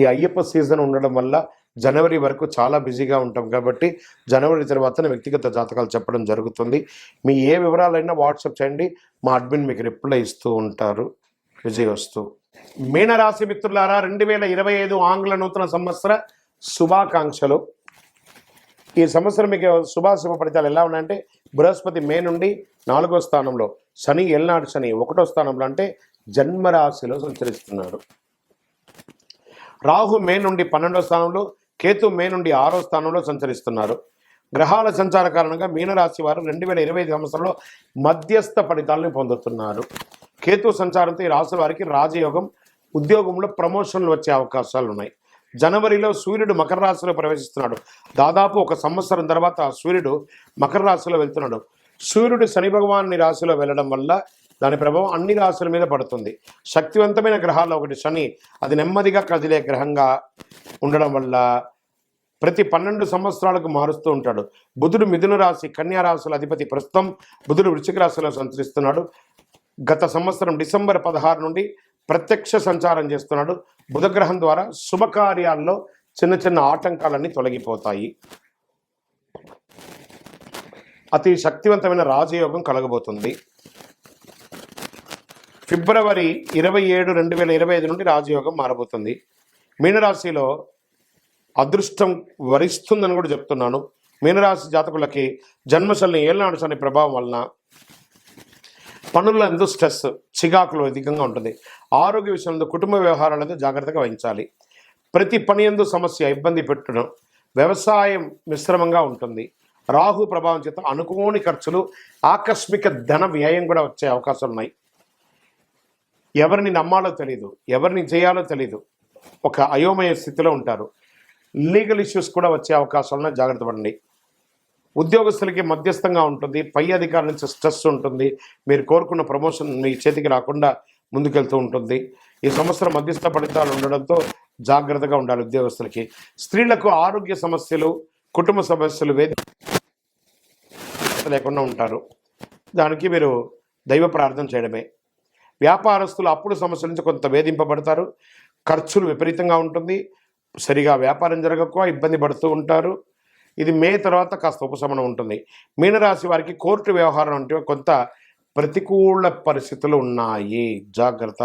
ఈ అయ్యప్ప సీజన్ ఉండడం వల్ల జనవరి వరకు చాలా బిజీగా ఉంటాం కాబట్టి జనవరి తర్వాత వ్యక్తిగత జాతకాలు చెప్పడం జరుగుతుంది. మీ ఏ వివరాలైనా వాట్సాప్ చేయండి మా అడ్మిన్ మీకు రిప్లై ఇస్తూ ఉంటారు. విజయ్ వస్తూ. మీనరాశి మిత్రులారా రెండు వేల ఇరవై ఐదు ఆంగ్ల నూతన సంవత్సర శుభాకాంక్షలు. ఈ సంవత్సరం మీకు శుభాశుభ ఫలితాలు ఎలా ఉన్నాయంటే బృహస్పతి మే నుండి నాలుగో స్థానంలో శని ఎల్నాడు శని ఒకటో స్థానంలో అంటే జన్మరాశిలో సంచరిస్తున్నాడు రాహు మే నుండి పన్నెండో స్థానంలో కేతు మే నుండి ఆరో స్థానంలో సంచరిస్తున్నారు. గ్రహాల సంచార కారణంగా మీనరాశి వారు రెండు వేల ఇరవై ఐదు సంవత్సరంలో మధ్యస్థ ఫలితాలను పొందుతున్నారు. కేతు సంచారంతో ఈ రాశి వారికి రాజయోగం ఉద్యోగంలో ప్రమోషన్లు వచ్చే అవకాశాలు ఉన్నాయి. జనవరిలో సూర్యుడు మకర రాశిలో ప్రవేశిస్తున్నాడు. దాదాపు ఒక సంవత్సరం తర్వాత సూర్యుడు మకర రాశిలో వెళ్తున్నాడు. సూర్యుడు శని భగవాన్ని రాశిలో వెళ్ళడం వల్ల దాని ప్రభావం అన్ని రాశుల మీద పడుతుంది. శక్తివంతమైన గ్రహాల్లో ఒకటి శని. అది నెమ్మదిగా కదిలే గ్రహంగా ఉండడం వల్ల ప్రతి పన్నెండు సంవత్సరాలకు మారుస్తూ ఉంటాడు. బుధుడు మిథున రాశి కన్యా రాశుల అధిపతి ప్రస్తుతం బుధుడు వృశ్చిక రాశిలో సంచరిస్తున్నాడు. గత సంవత్సరం డిసెంబర్ పదహారు నుండి ప్రత్యక్ష సంచారం చేస్తున్నాడు. బుధగ్రహం ద్వారా శుభకార్యాల్లో చిన్న చిన్న ఆటంకాలన్నీ తొలగిపోతాయి. అతి శక్తివంతమైన రాజయోగం కలగబోతుంది. ఫిబ్రవరి ఇరవై ఏడు రెండు వేల ఇరవై ఐదు నుండి రాజయోగం మారబోతుంది. మీనరాశిలో అదృష్టం వరిస్తుందని కూడా చెప్తున్నాను. మీనరాశి జాతకులకి జన్మశల్ని ఏళ్ళనాడు శని ప్రభావం వలన పనుల్లో ఎంతో స్ట్రెస్ చికాకులు అధికంగా ఉంటుంది. ఆరోగ్య విషయంలో కుటుంబ వ్యవహారాలతో జాగ్రత్తగా వహించాలి. ప్రతి పని ఎందు సమస్య ఇబ్బంది పెట్టడం వ్యవసాయం మిశ్రమంగా ఉంటుంది. రాహు ప్రభావం చేత అనుకోని ఖర్చులు ఆకస్మిక ధన వ్యయం కూడా వచ్చే అవకాశాలు ఉన్నాయి. ఎవరిని నమ్మాలో తెలియదు ఎవరిని చేయాలో తెలియదు ఒక అయోమయ స్థితిలో ఉంటారు. లీగల్ ఇష్యూస్ కూడా వచ్చే అవకాశాలను జాగ్రత్త పడండి. ఉద్యోగస్తులకి మధ్యస్థంగా ఉంటుంది. పై అధికారుల నుంచి స్ట్రెస్ ఉంటుంది. మీరు కోరుకున్న ప్రమోషన్ మీ చేతికి రాకుండా ముందుకెళ్తూ ఉంటుంది. ఈ సంవత్సరం మధ్యస్థ ఫలితాలు ఉండడంతో జాగ్రత్తగా ఉండాలి ఉద్యోగస్తులకి. స్త్రీలకు ఆరోగ్య సమస్యలు కుటుంబ సమస్యలు వేది లేకుండా ఉంటారు. దానికి మీరు దైవ ప్రార్థన చేయడమే. వ్యాపారస్తులు అప్పుడు సమస్యల నుంచి కొంత వేధింపబడతారు. ఖర్చులు విపరీతంగా ఉంటుంది. సరిగా వ్యాపారం జరగక ఇబ్బంది పడుతూ ఉంటారు. ఇది మే తర్వాత కాస్త ఉపశమనం ఉంటుంది. మీనరాశి వారికి కోర్టు వ్యవహారం అంటే కొంత ప్రతికూల పరిస్థితులు ఉన్నాయి. జాగ్రత్త.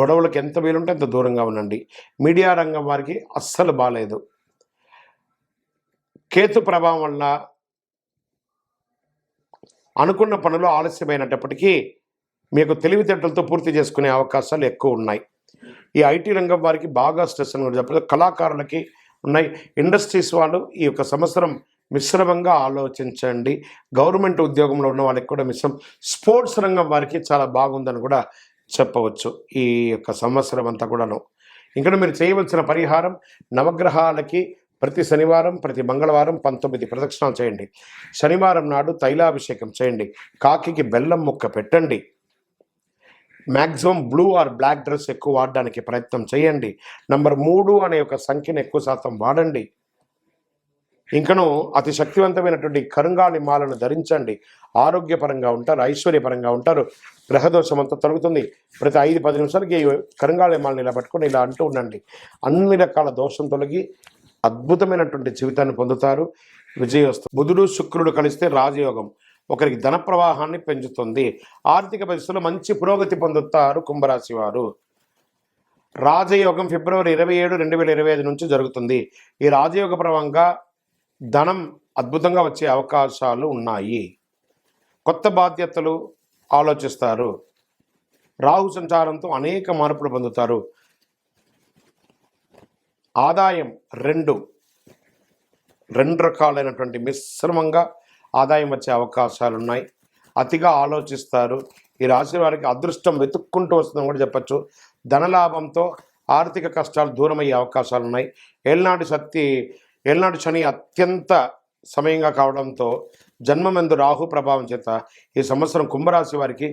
గొడవలకు ఎంత వీలుంటే అంత దూరంగా ఉండండి. మీడియా రంగం వారికి అస్సలు బాగాలేదు కేతు ప్రభావం వల్ల అనుకున్న పనులు ఆలస్యమైనప్పటికీ మీకు తెలివితేటలతో పూర్తి చేసుకునే అవకాశాలు ఎక్కువ ఉన్నాయి. ఈ ఐటీ రంగం వారికి బాగా స్ట్రెస్ అని కూడా చెప్పలేదు. కళాకారులకి ఉన్నాయి. ఇండస్ట్రీస్ వాళ్ళు ఈ యొక్క సంవత్సరం మిశ్రమంగా ఆలోచించండి. గవర్నమెంట్ ఉద్యోగంలో ఉన్న వాళ్ళకి కూడా మిశ్రమం స్పోర్ట్స్ రంగం వారికి చాలా బాగుందని కూడా చెప్పవచ్చు ఈ యొక్క సంవత్సరం అంతా కూడాను. ఇంకా మీరు చేయవలసిన పరిహారం నవగ్రహాలకి ప్రతి శనివారం ప్రతి మంగళవారం పంతొమ్మిది ప్రదక్షిణాలు చేయండి. శనివారం నాడు తైలాభిషేకం చేయండి. కాకికి బెల్లం ముక్క పెట్టండి. Maximum blue or black dress ఎక్కువ వాడడానికి ప్రయత్నం చేయండి. నంబర్ మూడు అనే ఒక సంఖ్యను ఎక్కువ శాతం వాడండి. ఇంకను అతి శక్తివంతమైనటువంటి కరుంగాళి మాలను ధరించండి. ఆరోగ్యపరంగా ఉంటారు ఐశ్వర్యపరంగా ఉంటారు. గ్రహదోషం అంతా తొలగుతుంది. ప్రతి ఐదు పది నిమిషాలకి కరుంగాళి మాలను ఇలా పట్టుకొని ఇలా అంటూ ఉండండి. అన్ని రకాల దోషం తొలగి అద్భుతమైనటువంటి జీవితాన్ని పొందుతారు. విజయోస్తు బుధుడు శుక్రుడు కలిస్తే రాజయోగం. ఒకరికి ధన ప్రవాహాన్ని పెంచుతుంది. ఆర్థిక పరిస్థితుల్లో మంచి పురోగతి పొందుతారు కుంభరాశి వారు. రాజయోగం ఫిబ్రవరి ఇరవై ఏడు రెండు వేల ఇరవై ఐదు నుంచి జరుగుతుంది. ఈ రాజయోగ ప్రభావంగా ధనం అద్భుతంగా వచ్చే అవకాశాలు ఉన్నాయి. కొత్త బాధ్యతలు ఆలోచిస్తారు. రాహు సంచారంతో అనేక మార్పులు పొందుతారు. ఆదాయం రెండు రెండు రకాలైనటువంటి మిశ్రమంగా ఆదాయం వచ్చే అవకాశాలు ఉన్నాయి అతిగా ఆలోచిస్తారు. ఈ రాశి వారికి అదృష్టం వెతుక్కుంటూ వస్తుందని కూడా చెప్పచ్చు. ధనలాభంతో ఆర్థిక కష్టాలు దూరమయ్యే అవకాశాలు ఉన్నాయి ఏళ్ళనాడు శక్తి ఏళ్ళనాడు శని అత్యంత సమయంగా కావడంతో జన్మమందు రాహు ప్రభావం చేత ఈ సంవత్సరం కుంభరాశి వారికి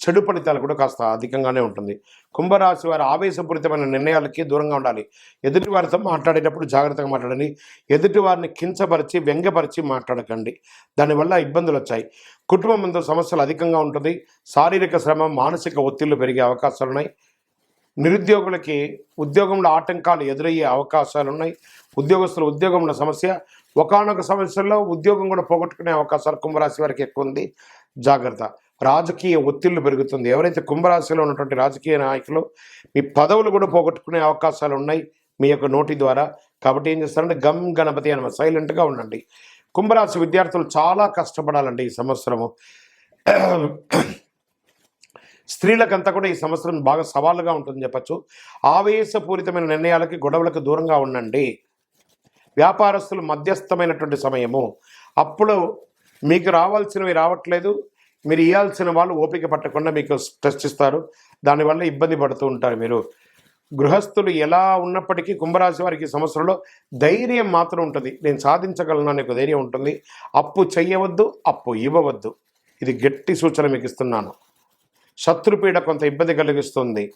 చెడు ఫలితాలు కూడా కాస్త అధికంగానే ఉంటుంది. కుంభరాశి వారి ఆవేశపూరితమైన నిర్ణయాలకి దూరంగా ఉండాలి. ఎదుటి వారితో మాట్లాడేటప్పుడు జాగ్రత్తగా మాట్లాడండి. ఎదుటి వారిని కించపరిచి వ్యంగ్యపరిచి మాట్లాడకండి. దానివల్ల ఇబ్బందులు వచ్చాయి. కుటుంబం సమస్యలు అధికంగా ఉంటుంది. శారీరక శ్రమ మానసిక ఒత్తిళ్ళు పెరిగే అవకాశాలు ఉన్నాయి. నిరుద్యోగులకి ఉద్యోగంలో ఆటంకాలు ఎదురయ్యే అవకాశాలు ఉన్నాయి. ఉద్యోగస్తుల ఉద్యోగంలో సమస్య ఒకనొక సమస్యల్లో ఉద్యోగం కూడా పోగొట్టుకునే అవకాశాలు కుంభరాశి వారికి ఎక్కువ ఉంది. జాగ్రత్త. రాజకీయ ఒత్తిళ్ళు పెరుగుతుంది. ఎవరైతే కుంభరాశిలో ఉన్నటువంటి రాజకీయ నాయకులు మీ పదవులు కూడా పోగొట్టుకునే అవకాశాలు ఉన్నాయి మీ యొక్క నోటి ద్వారా. కాబట్టి ఏం చేస్తారంటే గమ్ గణపతి అనమాట సైలెంట్గా ఉండండి. కుంభరాశి విద్యార్థులు చాలా కష్టపడాలండి ఈ సంవత్సరము. స్త్రీలకంతా కూడా ఈ సంవత్సరం బాగా సవాలుగా ఉంటుందని చెప్పచ్చు. ఆవేశపూరితమైన నిర్ణయాలకి గొడవలకు దూరంగా ఉండండి. వ్యాపారస్తులు మధ్యస్థమైనటువంటి సమయము. అప్పుడు మీకు రావాల్సినవి రావట్లేదు. మీరు ఇవ్వాల్సిన వాళ్ళు ఓపిక పట్టకుండా మీకు స్ట్రెస్ ఇస్తారు. దానివల్ల ఇబ్బంది పడుతూ ఉంటారు మీరు. గృహస్థులు ఎలా ఉన్నప్పటికీ కుంభరాశి వారికి సంవత్సరంలో ధైర్యం మాత్రం ఉంటుంది. నేను సాధించగలను అనే ఒక ధైర్యం ఉంటుంది. అప్పు చేయవద్దు అప్పు ఇవ్వవద్దు. ఇది గట్టి సూచన మీకు ఇస్తున్నాను. శత్రుపీడ కొంత ఇబ్బంది కలిగిస్తుంది.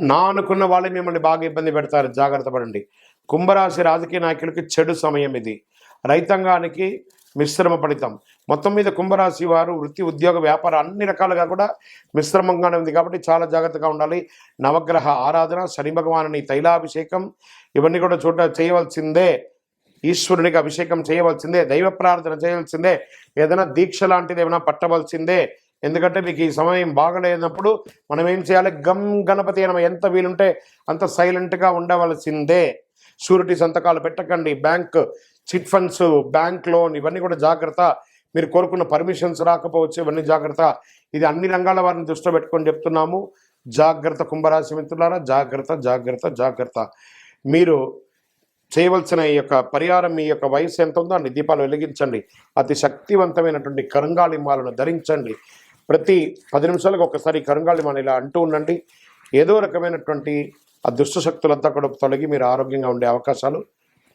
నా అనుకున్న వాళ్ళే మిమ్మల్ని బాగా ఇబ్బంది పెడతారు. జాగ్రత్త పడండి. కుంభరాశి రాజకీయ నాయకులకి చెడు సమయం ఇది. రైతాంగానికి మిశ్రమ ఫలితం. మొత్తం మీద కుంభరాశి వారు వృత్తి ఉద్యోగ వ్యాపారం అన్ని రకాలుగా కూడా మిశ్రమంగానే ఉంది కాబట్టి చాలా జాగ్రత్తగా ఉండాలి. నవగ్రహ ఆరాధన శని భగవానుని తైలాభిషేకం ఇవన్నీ కూడా చూడ చేయవలసిందే. ఈశ్వరునికి అభిషేకం చేయవలసిందే. దైవ ప్రార్థన చేయవలసిందే. ఏదైనా దీక్ష లాంటిది ఏమైనా పట్టవలసిందే. ఎందుకంటే మీకు ఈ సమయం బాగలేనప్పుడు మనం ఏం చేయాలి? గమ్ గణపతి అని ఎంత వీలుంటే అంత సైలెంట్గా ఉండవలసిందే. షూరిటీ సంతకాలు పెట్టకండి. Bank chit funds bank loan ఇవన్నీ కూడా జాగ్రత్త. మీరు కోరుకున్న పర్మిషన్స్ రాకపోవచ్చు ఇవన్నీ జాగ్రత్త. ఇది అన్ని రంగాల వారిని దృష్టిలో పెట్టుకొని చెప్తున్నాము. జాగ్రత్త కుంభరాశి మిత్రులారా జాగ్రత్త జాగ్రత్త జాగ్రత్త. మీరు చేయవలసిన ఈ యొక్క పరిహారం మీ యొక్క వయసు ఎంత ఉందో అన్ని దీపాలు వెలిగించండి. అతి శక్తివంతమైనటువంటి కరంగాళిమాలను ధరించండి. ప్రతి పది నిమిషాలకు ఒకసారి కరుంగాళి ఇలా అంటూ ఉండండి. ఏదో రకమైనటువంటి ఆ దుష్ట శక్తులంతా కూడా తొలగి మీరు ఆరోగ్యంగా ఉండే అవకాశాలు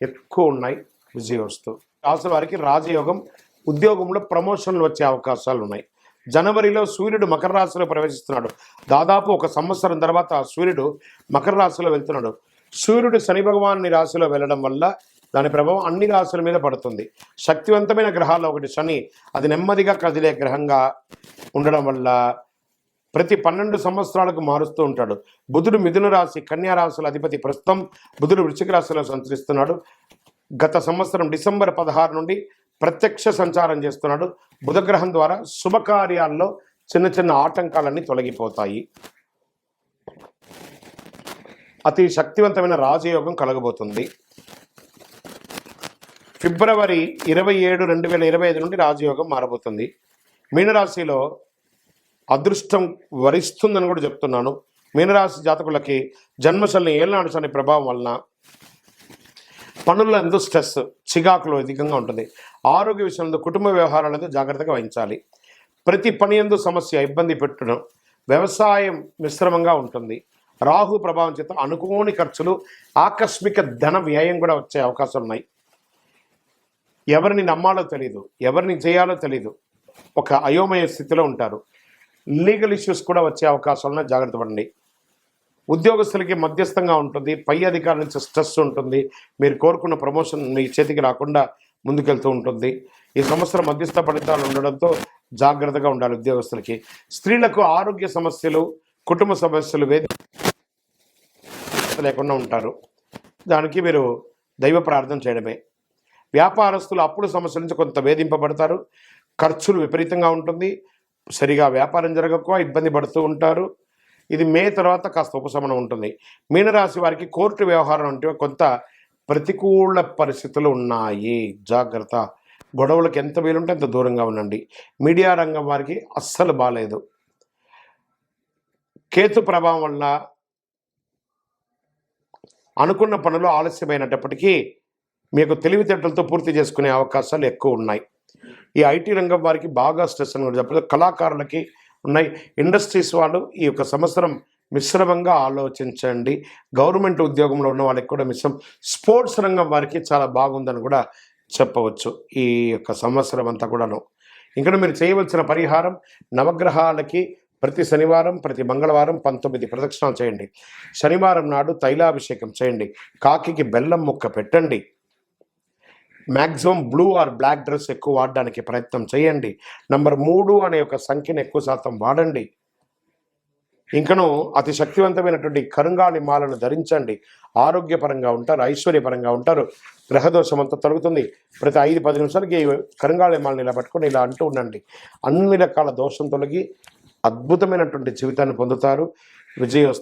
ఎక్కువ ఉన్నాయి. విజయవస్తు రాశి వారికి రాజయోగం ఉద్యోగంలో ప్రమోషన్లు వచ్చే అవకాశాలు ఉన్నాయి. జనవరిలో సూర్యుడు మకర రాశిలో ప్రవేశిస్తున్నాడు. దాదాపు ఒక సంవత్సరం తర్వాత సూర్యుడు మకర రాశిలో వెళ్తున్నాడు. సూర్యుడు శని భగవాన్ని రాశిలో వెళ్ళడం వల్ల దాని ప్రభావం అన్ని రాశుల మీద పడుతుంది. శక్తివంతమైన గ్రహాల్లో ఒకటి శని. అది నెమ్మదిగా కదిలే గ్రహంగా ఉండడం వల్ల ప్రతి పన్నెండు సంవత్సరాలకు మారుస్తూ ఉంటాడు. బుధుడు మిథున రాశి కన్యా రాశుల అధిపతి ప్రస్తుతం బుధుడు వృశ్చిక రాశిలో సంచరిస్తున్నాడు. గత సంవత్సరం డిసెంబర్ పదహారు నుండి ప్రత్యక్ష సంచారం చేస్తున్నాడు. బుధగ్రహం ద్వారా శుభకార్యాల్లో చిన్న చిన్న ఆటంకాలన్నీ తొలగిపోతాయి. అతి శక్తివంతమైన రాజయోగం కలగబోతుంది. ఫిబ్రవరి ఇరవై ఏడు రెండు వేల ఇరవై ఐదు నుండి రాజయోగం మారబోతుంది. మీనరాశిలో అదృష్టం వరిస్తుందని కూడా చెప్తున్నాను. మీనరాశి జాతకులకి జన్మశల్ని ఏళ్ళనాడు శని ప్రభావం వలన పనుల్లో ఎంతో స్ట్రెస్ చికాకులు అధికంగా ఉంటుంది. ఆరోగ్య విషయంలో కుటుంబ వ్యవహారాలతో జాగ్రత్తగా వహించాలి. ప్రతి పని ఎందు సమస్య ఇబ్బంది పెట్టడం వ్యవసాయం మిశ్రమంగా ఉంటుంది. రాహు ప్రభావం చేత అనుకోని ఖర్చులు ఆకస్మిక ధన వ్యయం కూడా వచ్చే అవకాశాలు ఉన్నాయి. ఎవరిని నమ్మాలో తెలియదు ఎవరిని చేయాలో తెలియదు ఒక అయోమయ స్థితిలో ఉంటారు. లీగల్ ఇష్యూస్ కూడా వచ్చే అవకాశాలను జాగ్రత్త పడండి. ఉద్యోగస్తులకి మధ్యస్థంగా ఉంటుంది పై అధికారుల నుంచి స్ట్రెస్ ఉంటుంది. మీరు కోరుకున్న ప్రమోషన్ మీ చేతికి రాకుండా ముందుకెళ్తూ ఉంటుంది. ఈ సంవత్సరం మధ్యస్థ ఫలితాలు ఉండడంతో జాగ్రత్తగా ఉండాలి ఉద్యోగస్తులకి. స్త్రీలకు ఆరోగ్య సమస్యలు కుటుంబ సమస్యలు వేది లేకుండా ఉంటారు. దానికి మీరు దైవ ప్రార్థన చేయడమే. వ్యాపారస్తులు అప్పుడు సమస్యల నుంచి కొంత వేధింపబడతారు. ఖర్చులు విపరీతంగా ఉంటుంది. సరిగా వ్యాపారం జరగక ఇబ్బంది పడుతూ ఉంటారు. ఇది మే తర్వాత కాస్త ఉపశమనం ఉంటుంది. మీనరాశి వారికి కోర్టు వ్యవహారం అంటే కొంత ప్రతికూల పరిస్థితులు ఉన్నాయి. జాగ్రత్త. గొడవలకు ఎంత వీలుంటే అంత దూరంగా ఉండండి. మీడియా రంగం వారికి అస్సలు బాగాలేదు కేతు ప్రభావం వల్ల అనుకున్న పనులు ఆలస్యమైనప్పటికీ మీకు తెలివితేటలతో పూర్తి చేసుకునే అవకాశాలు ఎక్కువ ఉన్నాయి. ఈ ఐటీ రంగం వారికి బాగా స్ట్రెస్ అని కూడా చెప్పలేదు కళాకారులకి ఉన్నాయి. ఇండస్ట్రీస్ వాళ్ళు ఈ యొక్క సంవత్సరం మిశ్రమంగా ఆలోచించండి. గవర్నమెంట్ ఉద్యోగంలో ఉన్న వాళ్ళకి కూడా మిశ్రమం స్పోర్ట్స్ రంగం వారికి చాలా బాగుందని కూడా చెప్పవచ్చు ఈ యొక్క సంవత్సరం అంతా కూడాను. ఇంకా మీరు చేయవలసిన పరిహారం నవగ్రహాలకి ప్రతి శనివారం ప్రతి మంగళవారం పంతొమ్మిది ప్రదక్షిణాలు చేయండి. శనివారం నాడు తైలాభిషేకం చేయండి. కాకికి బెల్లం ముక్క పెట్టండి. Maximum blue or black dress ఎక్కువ వాడడానికి ప్రయత్నం చేయండి. నంబర్ మూడు అనే ఒక సంఖ్యను ఎక్కువ శాతం వాడండి. ఇంకను అతి శక్తివంతమైనటువంటి కరుంగాళి మాలను ధరించండి. ఆరోగ్యపరంగా ఉంటారు ఐశ్వర్యపరంగా ఉంటారు. గ్రహదోషం అంతా తొలగుతుంది. ప్రతి ఐదు పది నిమిషాలకి కరుంగాళి మాలను ఇలా పట్టుకొని ఇలా అంటూ ఉండండి. అన్ని రకాల దోషం తొలగి అద్భుతమైనటువంటి జీవితాన్ని పొందుతారు. విజయోస్తు